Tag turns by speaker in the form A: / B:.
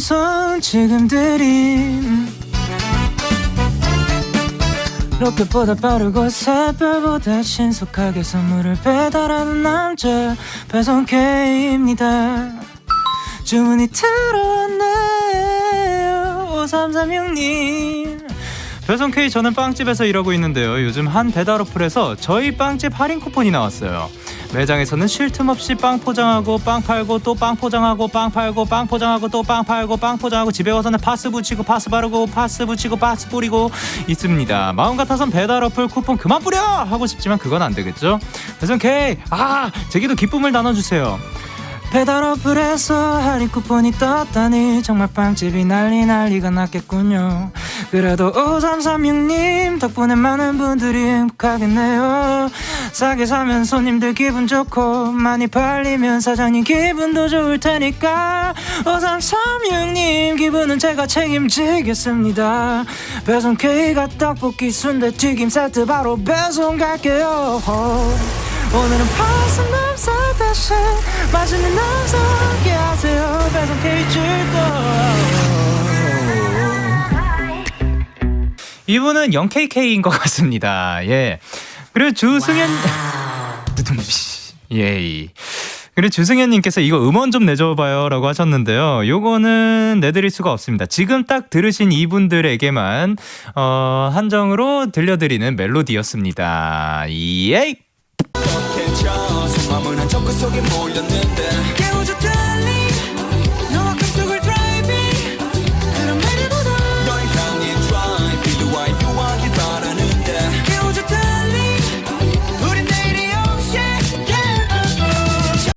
A: 방송 지금들이 로켓보다 빠르고 새별보다 신속하게 선물을 배달하는 남자 배송 K입니다. 주문이 들어왔네요. 5336님. 배송 K 저는 빵집에서 일하고 있는데요. 요즘 한 배달 어플에서 저희 빵집 할인 쿠폰이 나왔어요 매장에서는 쉴 틈 없이 빵 포장하고 빵 팔고 또 빵 포장하고 빵 팔고 빵 포장하고 또 빵 팔고 빵 포장하고 집에 와서는 파스 붙이고 파스 바르고 파스 붙이고 파스 뿌리고 있습니다. 마음 같아선 배달 어플 쿠폰 그만 뿌려! 하고 싶지만 그건 안 되겠죠? 배송 K 아 제게도 기쁨을 나눠주세요. 배달 어플에서 할인 쿠폰이 떴다니 정말 빵집이 난리 난리가 났겠군요 그래도 5336님 덕분에 많은 분들이 행복하겠네요. 싸게 사면 손님들 기분 좋고 많이 팔리면 사장님 기분도 좋을 테니까 5336님 기분은 제가 책임지겠습니다. 배송 K가 떡볶이 순대 튀김 세트 바로 배송 갈게요. 오늘은 파스 남사 대신 맛있는 남사 이분은 0KK인 것 같습니다 예 그리고 주승현 예이 그리고 주승현님께서 이거 음원 좀 내줘봐요라고 하셨는데요. 요거는 내드릴 수가 없습니다. 지금 딱 들으신 이분들에게만 어, 한정으로 들려드리는 멜로디였습니다. 예이!